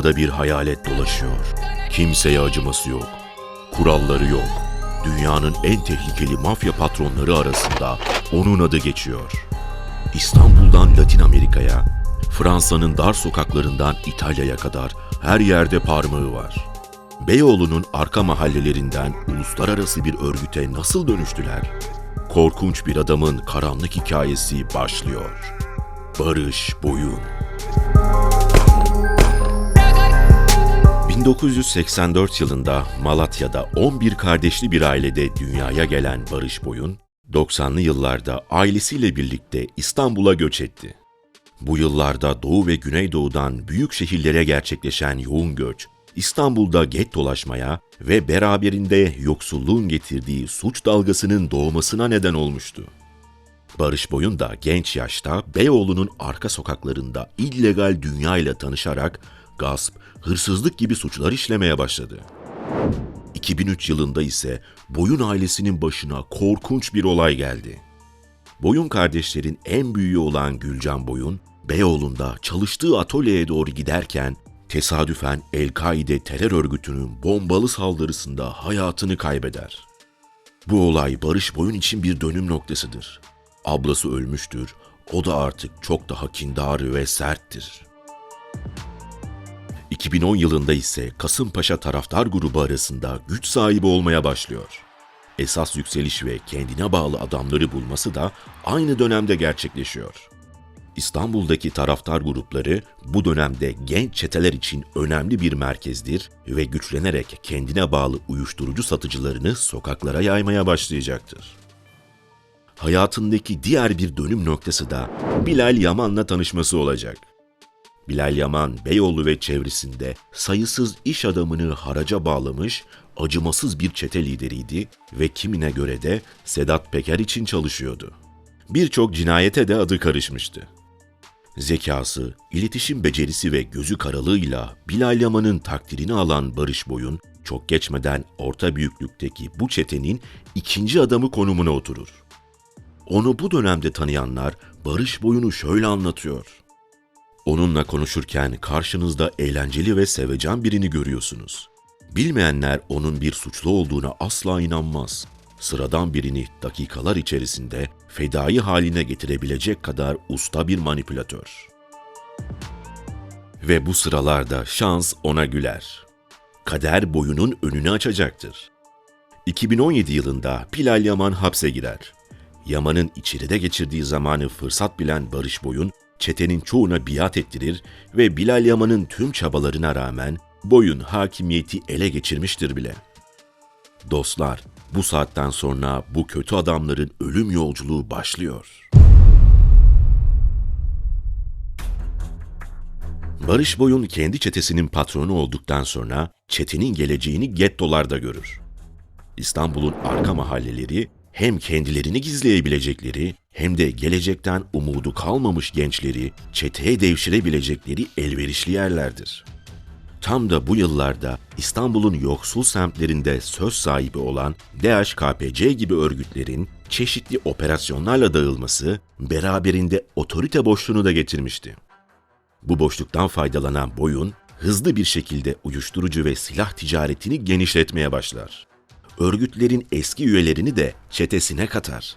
Avrupa'da bir hayalet dolaşıyor. Kimseye acıması yok. Kuralları yok. Dünyanın en tehlikeli mafya patronları arasında onun adı geçiyor. İstanbul'dan Latin Amerika'ya, Fransa'nın dar sokaklarından İtalya'ya kadar her yerde parmağı var. Beyoğlu'nun arka mahallelerinden uluslararası bir örgüte nasıl dönüştüler? Korkunç bir adamın karanlık hikayesi başlıyor. Barış Boyun 1984 yılında Malatya'da 11 kardeşli bir ailede dünyaya gelen Barış Boyun, 90'lı yıllarda ailesiyle birlikte İstanbul'a göç etti. Bu yıllarda Doğu ve Güneydoğu'dan büyük şehirlere gerçekleşen yoğun göç, İstanbul'da gettolaşmaya ve beraberinde yoksulluğun getirdiği suç dalgasının doğmasına neden olmuştu. Barış Boyun da genç yaşta Beyoğlu'nun arka sokaklarında illegal dünya ile tanışarak gasp, hırsızlık gibi suçlar işlemeye başladı. 2003 yılında ise Boyun ailesinin başına korkunç bir olay geldi. Boyun kardeşlerin en büyüğü olan Gülcan Boyun, Beyoğlu'nda çalıştığı atölyeye doğru giderken tesadüfen El-Kaide terör örgütünün bombalı saldırısında hayatını kaybeder. Bu olay Barış Boyun için bir dönüm noktasıdır. Ablası ölmüştür, o da artık çok daha kindar ve serttir. 2010 yılında ise Kasımpaşa taraftar grubu arasında güç sahibi olmaya başlıyor. Esas yükseliş ve kendine bağlı adamları bulması da aynı dönemde gerçekleşiyor. İstanbul'daki taraftar grupları bu dönemde genç çeteler için önemli bir merkezdir ve güçlenerek kendine bağlı uyuşturucu satıcılarını sokaklara yaymaya başlayacaktır. Hayatındaki diğer bir dönüm noktası da Bilal Yaman'la tanışması olacak. Bilal Yaman, Beyoğlu ve çevresinde sayısız iş adamını haraca bağlamış, acımasız bir çete lideriydi ve kimine göre de Sedat Peker için çalışıyordu. Birçok cinayete de adı karışmıştı. Zekası, iletişim becerisi ve gözü karalığıyla Bilal Yaman'ın takdirini alan Barış Boyun, çok geçmeden orta büyüklükteki bu çetenin ikinci adamı konumuna oturur. Onu bu dönemde tanıyanlar Barış Boyun'u şöyle anlatıyor. Onunla konuşurken karşınızda eğlenceli ve sevecen birini görüyorsunuz. Bilmeyenler onun bir suçlu olduğuna asla inanmaz. Sıradan birini dakikalar içerisinde fedai haline getirebilecek kadar usta bir manipülatör. Ve bu sıralarda şans ona güler. Kader boyunun önünü açacaktır. 2017 yılında Bilal Yaman hapse girer. Yaman'ın içeride geçirdiği zamanı fırsat bilen Barış Boyun, çetenin çoğuna biat ettirir ve Bilal Yaman'ın tüm çabalarına rağmen Boyun hakimiyeti ele geçirmiştir bile. Dostlar, bu saatten sonra bu kötü adamların ölüm yolculuğu başlıyor. Barış Boyun kendi çetesinin patronu olduktan sonra çetenin geleceğini gettolarda görür. İstanbul'un arka mahalleleri hem kendilerini gizleyebilecekleri hem de gelecekten umudu kalmamış gençleri çeteye devşirebilecekleri elverişli yerlerdir. Tam da bu yıllarda İstanbul'un yoksul semtlerinde söz sahibi olan DHKPC gibi örgütlerin çeşitli operasyonlarla dağılması beraberinde otorite boşluğunu da getirmişti. Bu boşluktan faydalanan Boyun hızlı bir şekilde uyuşturucu ve silah ticaretini genişletmeye başlar. Örgütlerin eski üyelerini de çetesine katar.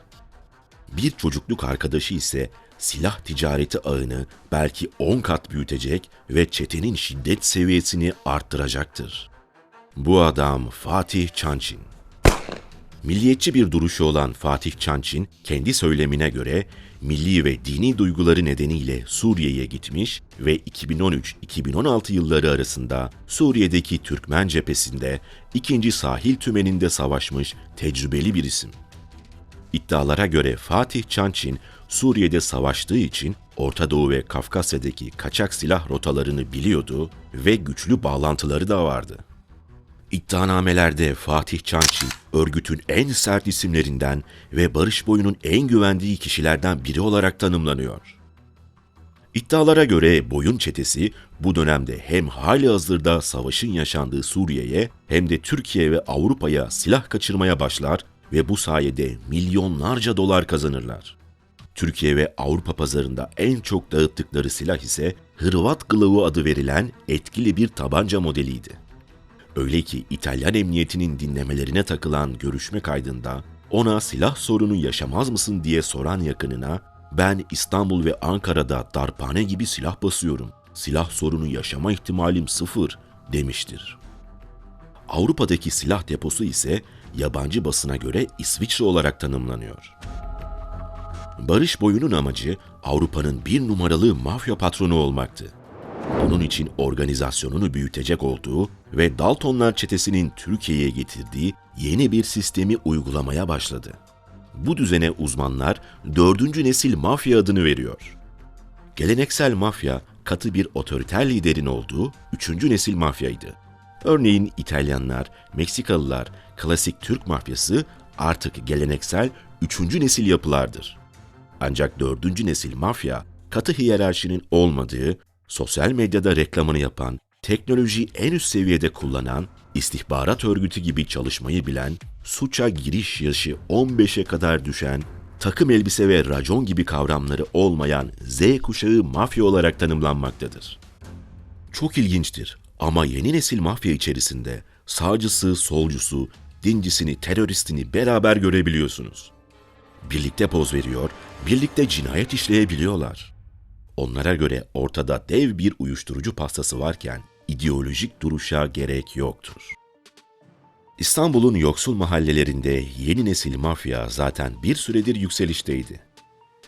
Bir çocukluk arkadaşı ise silah ticareti ağını belki 10 kat büyütecek ve çetenin şiddet seviyesini arttıracaktır. Bu adam Fatih Çançin. Milliyetçi bir duruşu olan Fatih Çançin, kendi söylemine göre milli ve dini duyguları nedeniyle Suriye'ye gitmiş ve 2013-2016 yılları arasında Suriye'deki Türkmen cephesinde ikinci sahil tümeninde savaşmış tecrübeli bir isim. İddialara göre Fatih Çançin Suriye'de savaştığı için Orta Doğu ve Kafkasya'daki kaçak silah rotalarını biliyordu ve güçlü bağlantıları da vardı. İddianamelerde Fatih Çançin, örgütün en sert isimlerinden ve Barış Boyu'nun en güvendiği kişilerden biri olarak tanımlanıyor. İddialara göre Boyun çetesi bu dönemde hem hali hazırda savaşın yaşandığı Suriye'ye hem de Türkiye ve Avrupa'ya silah kaçırmaya başlar ve bu sayede milyonlarca dolar kazanırlar. Türkiye ve Avrupa pazarında en çok dağıttıkları silah ise Hırvat kılığı adı verilen etkili bir tabanca modeliydi. Öyle ki İtalyan emniyetinin dinlemelerine takılan görüşme kaydında ona silah sorunu yaşamaz mısın diye soran yakınına ben İstanbul ve Ankara'da darphane gibi silah basıyorum. Silah sorunu yaşama ihtimalim sıfır demiştir. Avrupa'daki silah deposu ise yabancı basına göre İsviçre olarak tanımlanıyor. Barış Boyu'nun amacı Avrupa'nın bir numaralı mafya patronu olmaktı. Bunun için organizasyonunu büyütecek olduğu ve Daltonlar çetesinin Türkiye'ye getirdiği yeni bir sistemi uygulamaya başladı. Bu düzene uzmanlar dördüncü nesil mafya adını veriyor. Geleneksel mafya katı bir otoriter liderin olduğu üçüncü nesil mafyaydı. Örneğin İtalyanlar, Meksikalılar, klasik Türk mafyası artık geleneksel üçüncü nesil yapılardır. Ancak dördüncü nesil mafya, katı hiyerarşinin olmadığı, sosyal medyada reklamını yapan, teknolojiyi en üst seviyede kullanan, istihbarat örgütü gibi çalışmayı bilen, suça giriş yaşı 15'e kadar düşen, takım elbise ve racon gibi kavramları olmayan Z kuşağı mafya olarak tanımlanmaktadır. Çok ilginçtir ama yeni nesil mafya içerisinde sağcısı, solcusu, dincisini, teröristini beraber görebiliyorsunuz. Birlikte poz veriyor, birlikte cinayet işleyebiliyorlar. Onlara göre ortada dev bir uyuşturucu pastası varken ideolojik duruşa gerek yoktur. İstanbul'un yoksul mahallelerinde yeni nesil mafya zaten bir süredir yükselişteydi.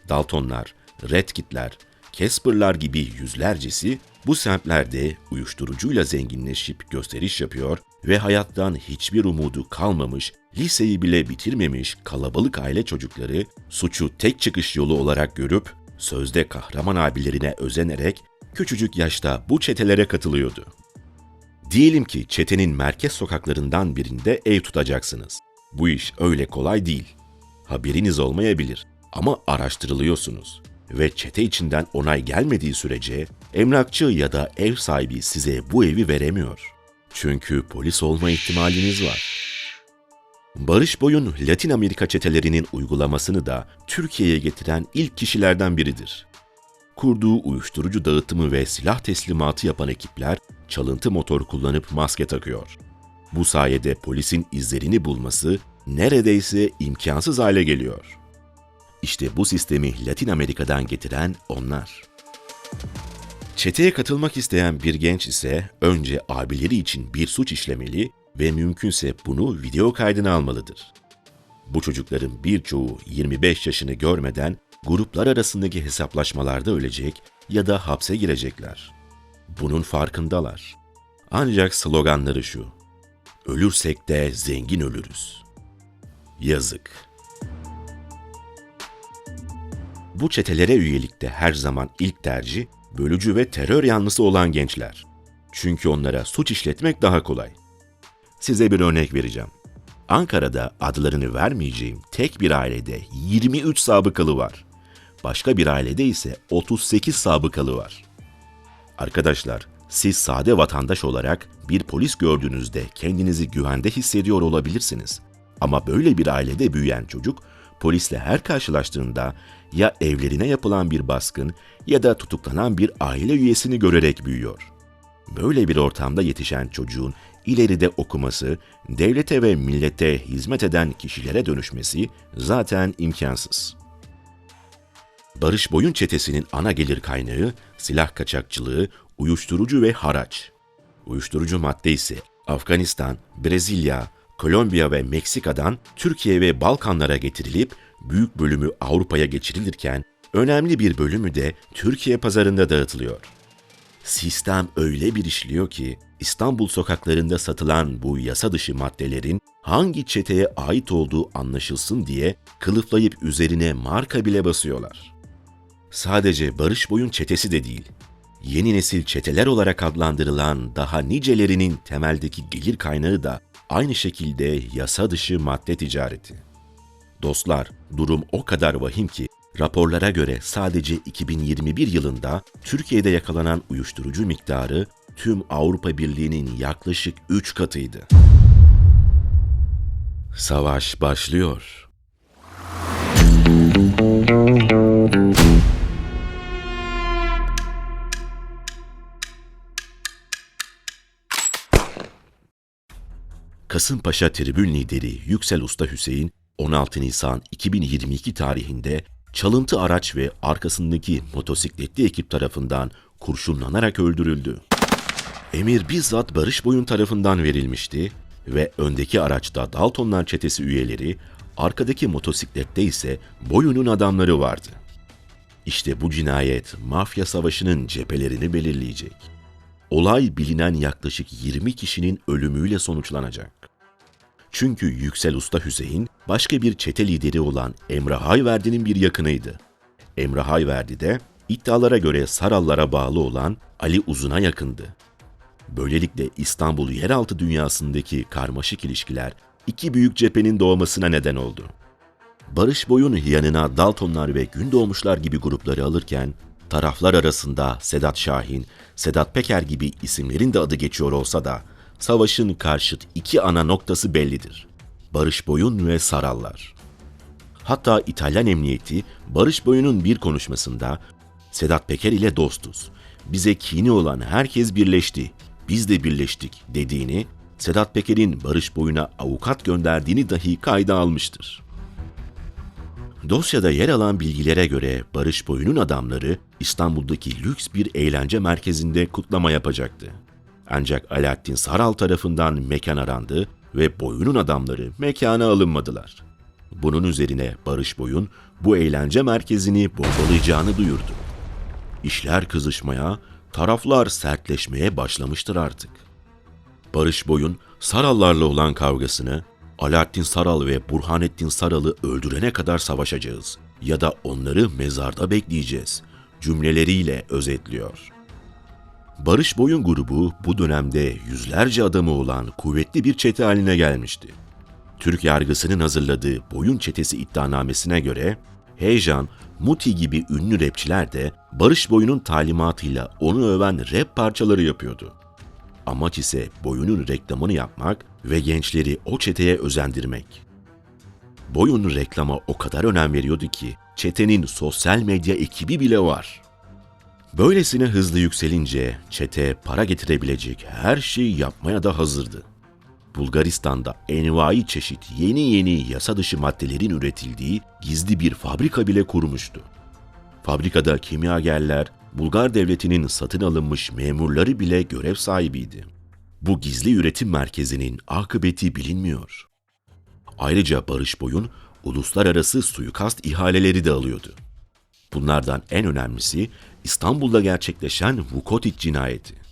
Daltonlar, Red Kit'ler, Casper'lar gibi yüzlercesi bu semtlerde uyuşturucuyla zenginleşip gösteriş yapıyor ve hayattan hiçbir umudu kalmamış, liseyi bile bitirmemiş kalabalık aile çocukları suçu tek çıkış yolu olarak görüp sözde kahraman abilerine özenerek küçücük yaşta bu çetelere katılıyordu. Diyelim ki çetenin merkez sokaklarından birinde ev tutacaksınız. Bu iş öyle kolay değil. Haberiniz olmayabilir ama araştırılıyorsunuz ve çete içinden onay gelmediği sürece emlakçı ya da ev sahibi size bu evi veremiyor. Çünkü polis olma ihtimaliniz var. Barış Boy'un Latin Amerika çetelerinin uygulamasını da Türkiye'ye getiren ilk kişilerden biridir. Kurduğu uyuşturucu dağıtımı ve silah teslimatı yapan ekipler çalıntı motor kullanıp maske takıyor. Bu sayede polisin izlerini bulması neredeyse imkansız hale geliyor. İşte bu sistemi Latin Amerika'dan getiren onlar. Çeteye katılmak isteyen bir genç ise önce abileri için bir suç işlemeli ve mümkünse bunu video kaydına almalıdır. Bu çocukların birçoğu 25 yaşını görmeden gruplar arasındaki hesaplaşmalarda ölecek ya da hapse girecekler. Bunun farkındalar. Ancak sloganları şu. Ölürsek de zengin ölürüz. Yazık. Bu çetelere üyelikte her zaman ilk tercih bölücü ve terör yanlısı olan gençler. Çünkü onlara suç işletmek daha kolay. Size bir örnek vereceğim. Ankara'da adlarını vermeyeceğim tek bir ailede 23 sabıkalı var. Başka bir ailede ise 38 sabıkalı var. Arkadaşlar, siz sade vatandaş olarak bir polis gördüğünüzde kendinizi güvende hissediyor olabilirsiniz. Ama böyle bir ailede büyüyen çocuk polisle her karşılaştığında ya evlerine yapılan bir baskın ya da tutuklanan bir aile üyesini görerek büyüyor. Böyle bir ortamda yetişen çocuğun ileride okuması, devlete ve millete hizmet eden kişilere dönüşmesi zaten imkansız. Barış Boyun çetesinin ana gelir kaynağı silah kaçakçılığı, uyuşturucu ve haraç. Uyuşturucu madde ise Afganistan, Brezilya, Kolombiya ve Meksika'dan Türkiye ve Balkanlara getirilip büyük bölümü Avrupa'ya geçirilirken önemli bir bölümü de Türkiye pazarında dağıtılıyor. Sistem öyle bir işliyor ki İstanbul sokaklarında satılan bu yasa dışı maddelerin hangi çeteye ait olduğu anlaşılsın diye kılıflayıp üzerine marka bile basıyorlar. Sadece Barış Boyun çetesi de değil, yeni nesil çeteler olarak adlandırılan daha nicelerinin temeldeki gelir kaynağı da aynı şekilde yasa dışı madde ticareti. Dostlar, durum o kadar vahim ki raporlara göre sadece 2021 yılında Türkiye'de yakalanan uyuşturucu miktarı tüm Avrupa Birliği'nin yaklaşık 3 katıydı. Savaş başlıyor. Kasımpaşa tribün lideri Yüksel Usta Hüseyin 16 Nisan 2022 tarihinde çalıntı araç ve arkasındaki motosikletli ekip tarafından kurşunlanarak öldürüldü. Emir bizzat Barış Boyun tarafından verilmişti ve öndeki araçta Daltonlar çetesi üyeleri, arkadaki motosiklette ise Boyun'un adamları vardı. İşte bu cinayet mafya savaşının cephelerini belirleyecek. Olay bilinen yaklaşık 20 kişinin ölümüyle sonuçlanacak. Çünkü Yüksel Usta Hüseyin başka bir çete lideri olan Emre Hayverdi'nin bir yakınıydı. Emre Hayverdi de iddialara göre Sarallara bağlı olan Ali Uzun'a yakındı. Böylelikle İstanbul yeraltı dünyasındaki karmaşık ilişkiler iki büyük cephenin doğmasına neden oldu. Barış Boy'un yanına Daltonlar ve Gündoğmuşlar gibi grupları alırken taraflar arasında Sedat Şahin, Sedat Peker gibi isimlerin de adı geçiyor olsa da savaşın karşıt iki ana noktası bellidir. Barış Boyun ve Sarallar. Hatta İtalyan emniyeti Barış Boyun'un bir konuşmasında Sedat Peker ile dostuz. Bize kini olan herkes birleşti. Biz de birleştik dediğini, Sedat Peker'in Barış Boyun'a avukat gönderdiğini dahi kayda almıştır. Dosyada yer alan bilgilere göre Barış Boyun'un adamları İstanbul'daki lüks bir eğlence merkezinde kutlama yapacaktı. Ancak Alaaddin Saral tarafından mekan arandı ve Boyun'un adamları mekana alınmadılar. Bunun üzerine Barış Boyun bu eğlence merkezini bombalayacağını duyurdu. İşler kızışmaya, taraflar sertleşmeye başlamıştır artık. Barış Boyun Sarallarla olan kavgasını Alaaddin Saral ve Burhanettin Saral'ı öldürene kadar savaşacağız ya da onları mezarda bekleyeceğiz cümleleriyle özetliyor. Barış Boyun grubu bu dönemde yüzlerce adamı olan kuvvetli bir çete haline gelmişti. Türk yargısının hazırladığı Boyun Çetesi iddianamesine göre Heyecan, Muti gibi ünlü rapçiler de Barış Boyun'un talimatıyla onu öven rap parçaları yapıyordu. Amaç ise Boyun'un reklamını yapmak ve gençleri o çeteye özendirmek. Boyun reklama o kadar önem veriyordu ki çetenin sosyal medya ekibi bile var. Böylesine hızlı yükselince çete para getirebilecek her şeyi yapmaya da hazırdı. Bulgaristan'da envai çeşit yeni yeni yasa dışı maddelerin üretildiği gizli bir fabrika bile kurmuştu. Fabrikada kimyagerler, Bulgar devletinin satın alınmış memurları bile görev sahibiydi. Bu gizli üretim merkezinin akıbeti bilinmiyor. Ayrıca Barış Boyun uluslararası suikast ihaleleri de alıyordu. Bunlardan en önemlisi İstanbul'da gerçekleşen Vukotic cinayeti.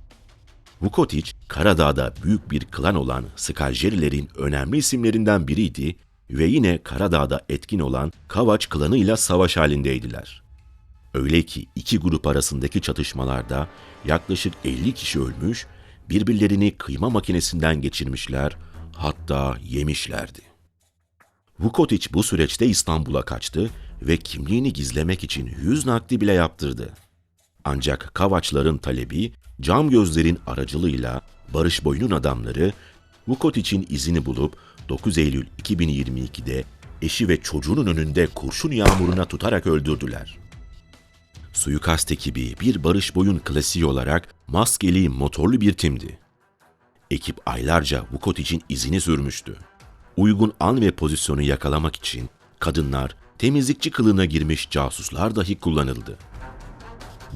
Vukotic, Karadağ'da büyük bir klan olan Skaljerlerin önemli isimlerinden biriydi ve yine Karadağ'da etkin olan Kavaç klanıyla savaş halindeydiler. Öyle ki iki grup arasındaki çatışmalarda yaklaşık 50 kişi ölmüş, birbirlerini kıyma makinesinden geçirmişler, hatta yemişlerdi. Vukotic bu süreçte İstanbul'a kaçtı ve kimliğini gizlemek için yüz nakli bile yaptırdı. Ancak Kavaçların talebi cam gözlerin aracılığıyla Barış Boy'un adamları Vukotic'in izini bulup 9 Eylül 2022'de eşi ve çocuğunun önünde kurşun yağmuruna tutarak öldürdüler. Suikast ekibi bir Barış Boy'un klasiği olarak maskeli motorlu bir timdi. Ekip aylarca Vukotic'in izini sürmüştü. Uygun an ve pozisyonu yakalamak için kadınlar, temizlikçi kılığına girmiş casuslar dahi kullanıldı.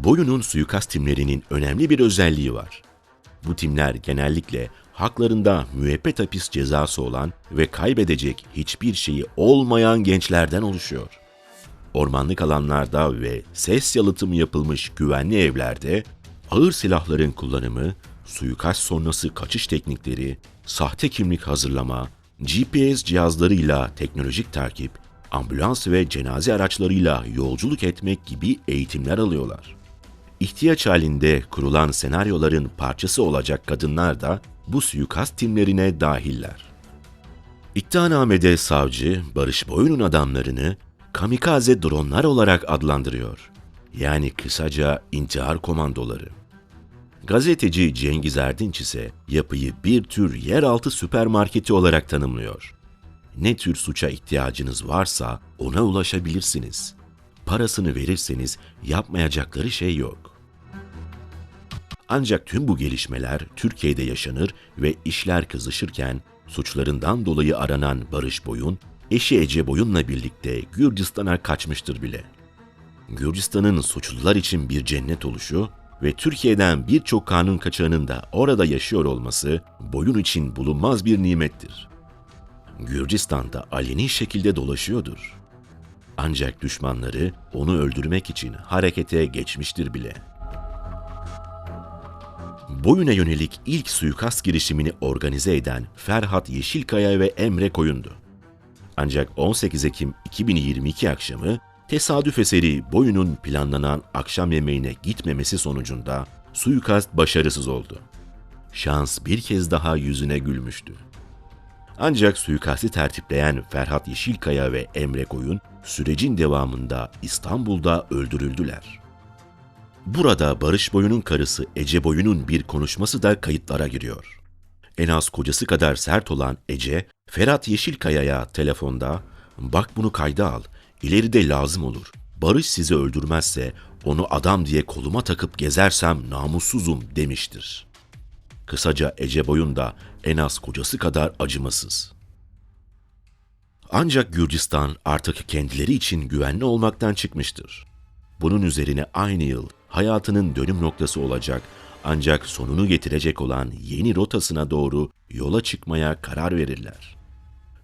Boyunun suikast timlerinin önemli bir özelliği var. Bu timler genellikle haklarında müebbet hapis cezası olan ve kaybedecek hiçbir şeyi olmayan gençlerden oluşuyor. Ormanlık alanlarda ve ses yalıtımı yapılmış güvenli evlerde ağır silahların kullanımı, suikast sonrası kaçış teknikleri, sahte kimlik hazırlama, GPS cihazlarıyla teknolojik takip, ambulans ve cenaze araçlarıyla yolculuk etmek gibi eğitimler alıyorlar. İhtiyaç halinde kurulan senaryoların parçası olacak kadınlar da bu suikast timlerine dahiller. İddianamede savcı Barış Boyun'un adamlarını kamikaze dronlar olarak adlandırıyor. Yani kısaca intihar komandoları. Gazeteci Cengiz Erdinç ise yapıyı bir tür yeraltı süpermarketi olarak tanımlıyor. Ne tür suça ihtiyacınız varsa ona ulaşabilirsiniz. Parasını verirseniz yapmayacakları şey yok. Ancak tüm bu gelişmeler Türkiye'de yaşanır ve işler kızışırken Suçlarından dolayı aranan Barış Boyun, eşi Ece Boyun'la birlikte Gürcistan'a kaçmıştır bile. Gürcistan'ın suçlular için bir cennet oluşu ve Türkiye'den birçok kanun kaçağının da orada yaşıyor olması Boyun için bulunmaz bir nimettir. Gürcistan'da aleni şekilde dolaşıyordur. Ancak düşmanları onu öldürmek için harekete geçmiştir bile. Boyuna yönelik ilk suikast girişimini organize eden Ferhat Yeşilkaya ve Emre Koyundu. Ancak 18 Ekim 2022 akşamı tesadüf eseri Boyun'un planlanan akşam yemeğine gitmemesi sonucunda suikast başarısız oldu. Şans bir kez daha yüzüne gülmüştü. Ancak suikasti tertipleyen Ferhat Yeşilkaya ve Emre Koyun sürecin devamında İstanbul'da öldürüldüler. Burada Barış Boyun'un karısı Ece Boyun'un bir konuşması da kayıtlara giriyor. En az kocası kadar sert olan Ece, Ferhat Yeşilkaya'ya telefonda ''Bak bunu kayda al, ileride lazım olur. Barış sizi öldürmezse onu adam diye koluma takıp gezersem namussuzum.'' demiştir. Kısaca Ece Boyun da en az kocası kadar acımasız. Ancak Gürcistan artık kendileri için güvenli olmaktan çıkmıştır. Bunun üzerine aynı yıl hayatının dönüm noktası olacak ancak sonunu getirecek olan yeni rotasına doğru yola çıkmaya karar verirler.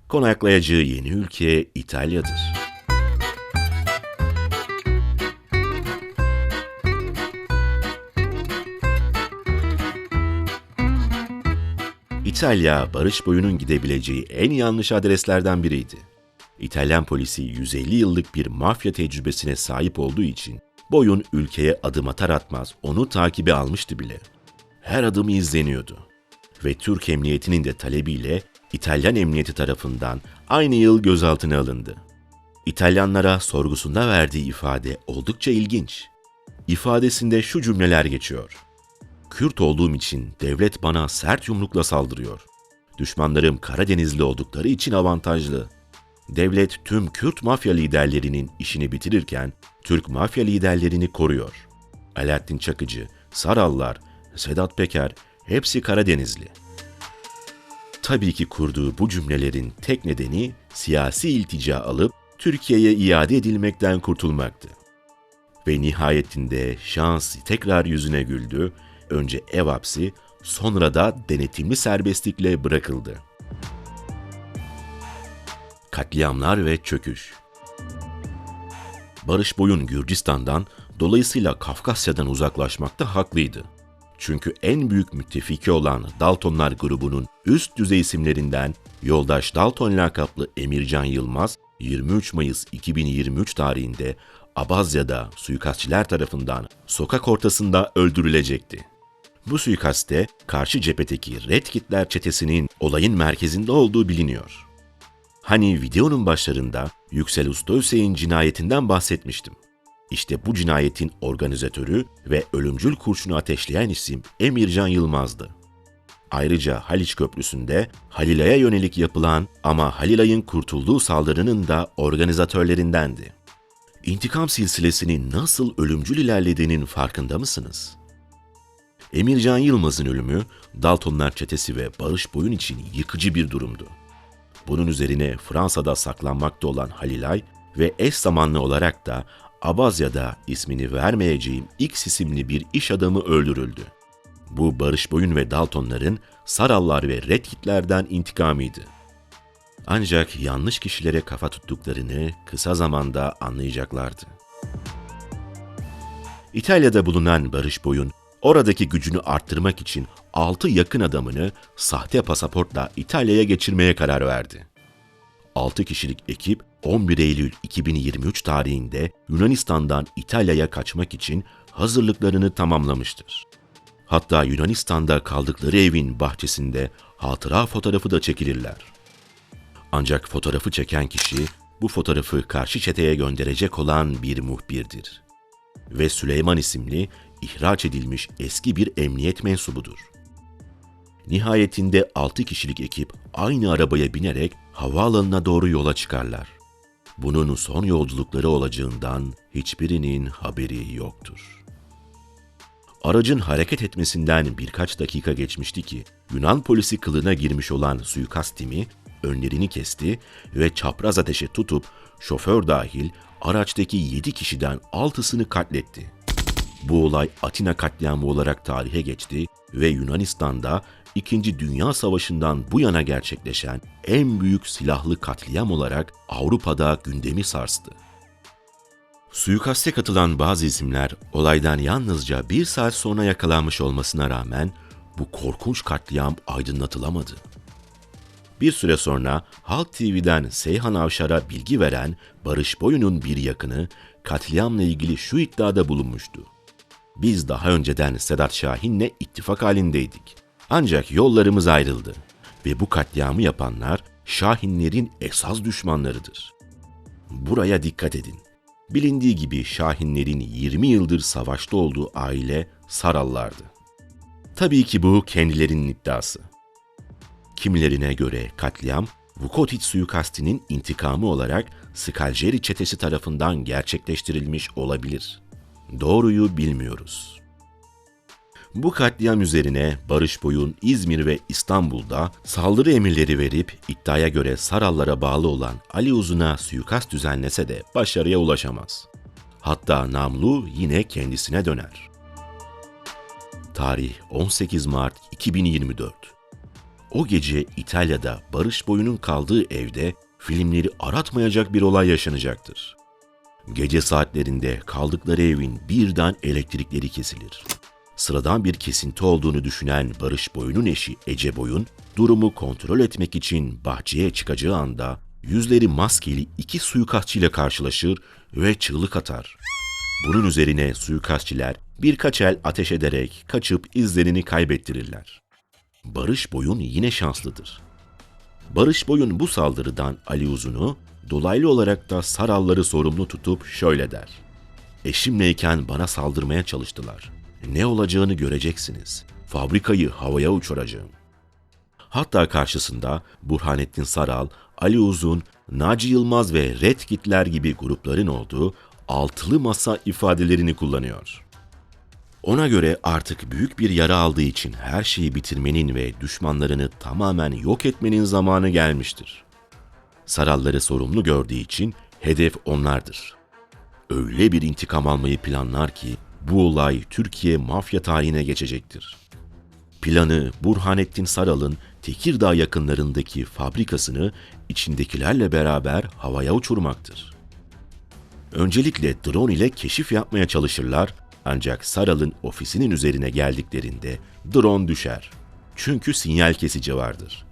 Konaklayacağı yeni ülke İtalya'dır. İtalya, Barış Boyu'nun gidebileceği en yanlış adreslerden biriydi. İtalyan polisi 150 yıllık bir mafya tecrübesine sahip olduğu için Boyun ülkeye adım atar atmaz onu takibe almıştı bile. Her adımı izleniyordu. Ve Türk emniyetinin de talebiyle İtalyan emniyeti tarafından aynı yıl gözaltına alındı. İtalyanlara sorgusunda verdiği ifade oldukça ilginç. İfadesinde şu cümleler geçiyor. Kürt olduğum için devlet bana sert yumrukla saldırıyor. Düşmanlarım Karadenizli oldukları için avantajlı. Devlet tüm Kürt mafya liderlerinin işini bitirirken Türk mafya liderlerini koruyor. Alaaddin Çakıcı, Sarallar, Sedat Peker hepsi Karadenizli. Tabii ki kurduğu bu cümlelerin tek nedeni siyasi iltica alıp Türkiye'ye iade edilmekten kurtulmaktı. Ve nihayetinde şans tekrar yüzüne güldü. Önce ev hapsi, sonra da denetimli serbestlikle bırakıldı. Katliamlar ve çöküş Barış Boyun Gürcistan'dan, dolayısıyla Kafkasya'dan uzaklaşmakta haklıydı. Çünkü en büyük müttefiki olan Daltonlar grubunun üst düzey isimlerinden Yoldaş Dalton lakaplı Emircan Yılmaz, 23 Mayıs 2023 tarihinde Abazya'da suikastçiler tarafından sokak ortasında öldürülecekti. Bu suikaste karşı cephedeki Red Kitler çetesinin olayın merkezinde olduğu biliniyor. Hani videonun başlarında Yüksel Usta Hüseyin cinayetinden bahsetmiştim. İşte bu cinayetin organizatörü ve ölümcül kurşunu ateşleyen isim Emircan Yılmaz'dı. Ayrıca Haliç Köprüsü'nde Halilay'a yönelik yapılan ama Halilay'ın kurtulduğu saldırının da organizatörlerindendi. İntikam silsilesinin nasıl ölümcül ilerlediğinin farkında mısınız? Emircan Yılmaz'ın ölümü Daltonlar çetesi ve Barış Boyun için yıkıcı bir durumdu. Bunun üzerine Fransa'da saklanmakta olan Halilay ve eş zamanlı olarak da Abazya'da ismini vermeyeceğim X isimli bir iş adamı öldürüldü. Bu Barış Boyun ve Daltonların Sarallar ve Red Hitler'den intikamıydı. Ancak yanlış kişilere kafa tuttuklarını kısa zamanda anlayacaklardı. İtalya'da bulunan Barış Boyun, oradaki gücünü arttırmak için 6 yakın adamını sahte pasaportla İtalya'ya geçirmeye karar verdi. 6 kişilik ekip 11 Eylül 2023 tarihinde Yunanistan'dan İtalya'ya kaçmak için hazırlıklarını tamamlamıştır. Hatta Yunanistan'da kaldıkları evin bahçesinde hatıra fotoğrafı da çekilirler. Ancak fotoğrafı çeken kişi bu fotoğrafı karşı çeteye gönderecek olan bir muhbirdir. Ve Süleyman isimli ihraç edilmiş eski bir emniyet mensubudur. Nihayetinde 6 kişilik ekip aynı arabaya binerek havaalanına doğru yola çıkarlar. Bunun son yolculukları olacağından hiçbirinin haberi yoktur. Aracın hareket etmesinden birkaç dakika geçmişti ki Yunan polisi kılına girmiş olan suikast timi önlerini kesti ve çapraz ateşe tutup şoför dahil araçtaki 7 kişiden 6'sını katletti. Bu olay Atina katliamı olarak tarihe geçti ve Yunanistan'da İkinci Dünya Savaşı'ndan bu yana gerçekleşen en büyük silahlı katliam olarak Avrupa'da gündemi sarstı. Suikaste katılan bazı isimler olaydan yalnızca bir saat sonra yakalanmış olmasına rağmen bu korkunç katliam aydınlatılamadı. Bir süre sonra Halk TV'den Seyhan Avşar'a bilgi veren Barış Boyun'un bir yakını katliamla ilgili şu iddiada bulunmuştu. Biz daha önceden Sedat Şahin'le ittifak halindeydik. Ancak yollarımız ayrıldı ve bu katliamı yapanlar Şahinlerin esas düşmanlarıdır. Buraya dikkat edin. Bilindiği gibi Şahinlerin 20 yıldır savaşta olduğu aile Sarallardı. Tabii ki bu kendilerinin iddiası. Kimilerine göre katliam, Vukotic suikastinin intikamı olarak Skalceri çetesi tarafından gerçekleştirilmiş olabilir. Doğruyu bilmiyoruz. Bu katliam üzerine Barış Boyun İzmir ve İstanbul'da saldırı emirleri verip iddiaya göre Sarallara bağlı olan Ali Uzun'a suikast düzenlese de başarıya ulaşamaz. Hatta namlu yine kendisine döner. Tarih 18 Mart 2024. O gece İtalya'da Barış Boyun'un kaldığı evde filmleri aratmayacak bir olay yaşanacaktır. Gece saatlerinde kaldıkları evin birden elektrikleri kesilir. Sıradan bir kesinti olduğunu düşünen Barış Boyun'un eşi Ece Boyun, durumu kontrol etmek için bahçeye çıkacağı anda yüzleri maskeli iki suikastçıyla karşılaşır ve çığlık atar. Bunun üzerine suikastçiler birkaç el ateş ederek kaçıp izlerini kaybettirirler. Barış Boyun yine şanslıdır. Barış Boyun bu saldırıdan Ali Uzun'u, dolaylı olarak da Saralları sorumlu tutup şöyle der. Eşimleyken bana saldırmaya çalıştılar. Ne olacağını göreceksiniz. Fabrikayı havaya uçuracağım. Hatta karşısında Burhanettin Saral, Ali Uzun, Naci Yılmaz ve Red Kitler gibi grupların olduğu altılı masa ifadelerini kullanıyor. Ona göre artık büyük bir yara aldığı için her şeyi bitirmenin ve düşmanlarını tamamen yok etmenin zamanı gelmiştir. Saralları sorumlu gördüğü için hedef onlardır. Öyle bir intikam almayı planlar ki bu olay Türkiye mafya tarihine geçecektir. Planı Burhanettin Saral'ın Tekirdağ yakınlarındaki fabrikasını içindekilerle beraber havaya uçurmaktır. Öncelikle drone ile keşif yapmaya çalışırlar ancak Saral'ın ofisinin üzerine geldiklerinde drone düşer. Çünkü sinyal kesici vardır.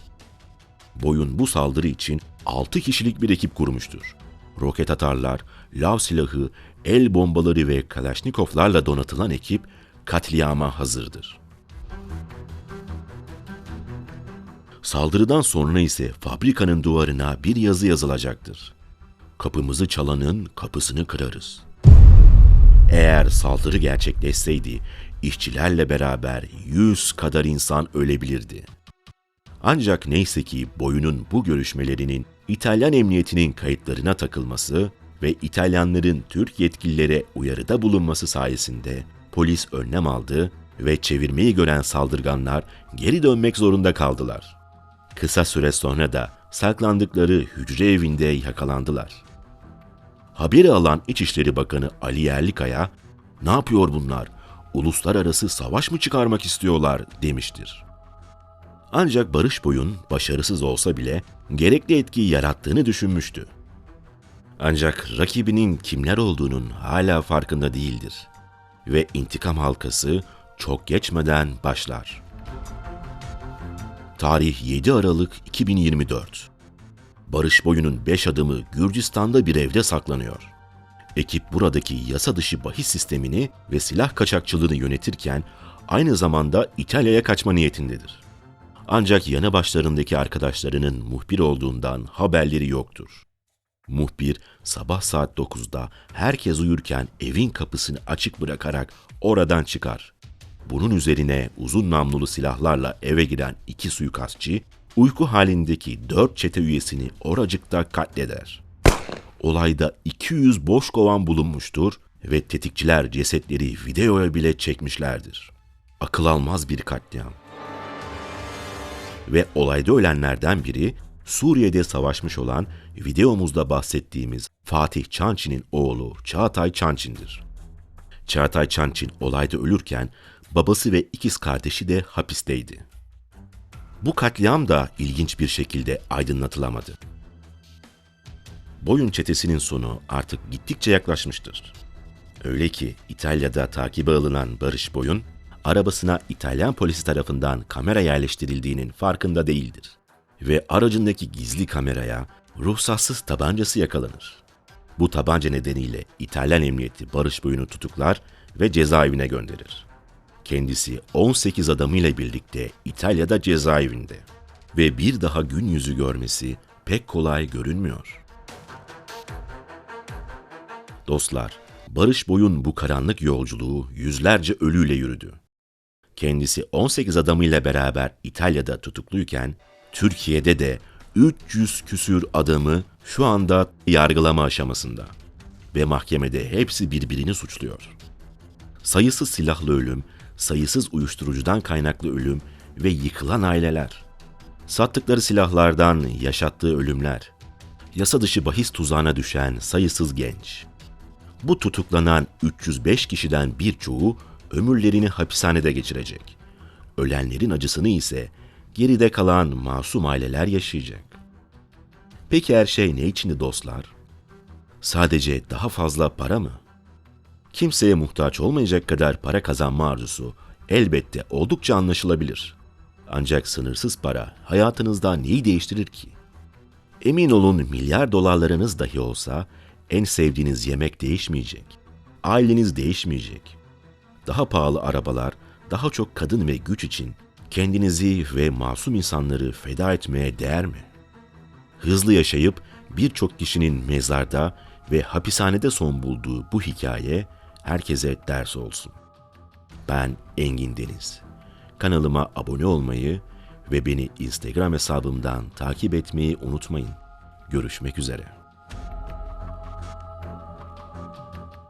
Boyun bu saldırı için 6 kişilik bir ekip kurmuştur. Roket atarlar, lav silahı, el bombaları ve kalaşnikovlarla donatılan ekip katliama hazırdır. Saldırıdan sonra ise fabrikanın duvarına bir yazı yazılacaktır. Kapımızı çalanın kapısını kırarız. Eğer saldırı gerçekleşseydi işçilerle beraber yüz kadar insan ölebilirdi. Ancak neyse ki boyunun bu görüşmelerinin İtalyan emniyetinin kayıtlarına takılması ve İtalyanların Türk yetkililere uyarıda bulunması sayesinde polis önlem aldı ve çevirmeyi gören saldırganlar geri dönmek zorunda kaldılar. Kısa süre sonra da saklandıkları hücre evinde yakalandılar. Haberi alan İçişleri Bakanı Ali Yerlikaya, "Ne yapıyor bunlar? Uluslararası savaş mı çıkarmak istiyorlar?" demiştir. Ancak Barış Boyun başarısız olsa bile gerekli etkiyi yarattığını düşünmüştü. Ancak rakibinin kimler olduğunun hala farkında değildir ve intikam halkası çok geçmeden başlar. Tarih 7 Aralık 2024. Barış Boyun'un 5 adımı Gürcistan'da bir evde saklanıyor. Ekip buradaki yasa dışı bahis sistemini ve silah kaçakçılığını yönetirken aynı zamanda İtalya'ya kaçma niyetindedir. Ancak yanı başlarındaki arkadaşlarının muhbir olduğundan haberleri yoktur. Muhbir sabah saat 9'da herkes uyurken evin kapısını açık bırakarak oradan çıkar. Bunun üzerine uzun namlulu silahlarla eve giren iki suikastçı, uyku halindeki dört çete üyesini oracıkta katleder. Olayda 200 boş kovan bulunmuştur ve tetikçiler cesetleri videoya bile çekmişlerdir. Akıl almaz bir katliam. Ve olayda ölenlerden biri Suriye'de savaşmış olan videomuzda bahsettiğimiz Fatih Çançin'in oğlu Çağatay Çançin'dir. Çağatay Çançin olayda ölürken babası ve ikiz kardeşi de hapisteydi. Bu katliam da ilginç bir şekilde aydınlatılamadı. Boyun çetesinin sonu artık gittikçe yaklaşmıştır. Öyle ki İtalya'da takibe alınan Barış Boyun, arabasına İtalyan polisi tarafından kamera yerleştirildiğinin farkında değildir. Ve aracındaki gizli kameraya ruhsatsız tabancası yakalanır. Bu tabanca nedeniyle İtalyan emniyeti Barış Boyun'u tutuklar ve cezaevine gönderir. Kendisi 18 adamıyla birlikte İtalya'da cezaevinde ve bir daha gün yüzü görmesi pek kolay görünmüyor. Dostlar, Barış Boy'un bu karanlık yolculuğu yüzlerce ölüyle yürüdü. Kendisi 18 adamıyla beraber İtalya'da tutukluyken, Türkiye'de de 300 küsür adamı şu anda yargılama aşamasında ve mahkemede hepsi birbirini suçluyor. Sayısız silahlı ölüm, sayısız uyuşturucudan kaynaklı ölüm ve yıkılan aileler. Sattıkları silahlardan yaşattığı ölümler. Yasa dışı bahis tuzağına düşen sayısız genç. Bu tutuklanan 305 kişiden birçoğu ömürlerini hapishanede geçirecek. Ölenlerin acısını ise geride kalan masum aileler yaşayacak. Peki her şey ne içindi dostlar? Sadece daha fazla para mı? Kimseye muhtaç olmayacak kadar para kazanma arzusu elbette oldukça anlaşılabilir. Ancak sınırsız para hayatınızda neyi değiştirir ki? Emin olun milyar dolarlarınız dahi olsa en sevdiğiniz yemek değişmeyecek. Aileniz değişmeyecek. Daha pahalı arabalar, daha çok kadın ve güç için kendinizi ve masum insanları feda etmeye değer mi? Hızlı yaşayıp birçok kişinin mezarda ve hapishanede son bulduğu bu hikaye herkese ders olsun. Ben Engin Deniz. Kanalıma abone olmayı ve beni Instagram hesabımdan takip etmeyi unutmayın. Görüşmek üzere.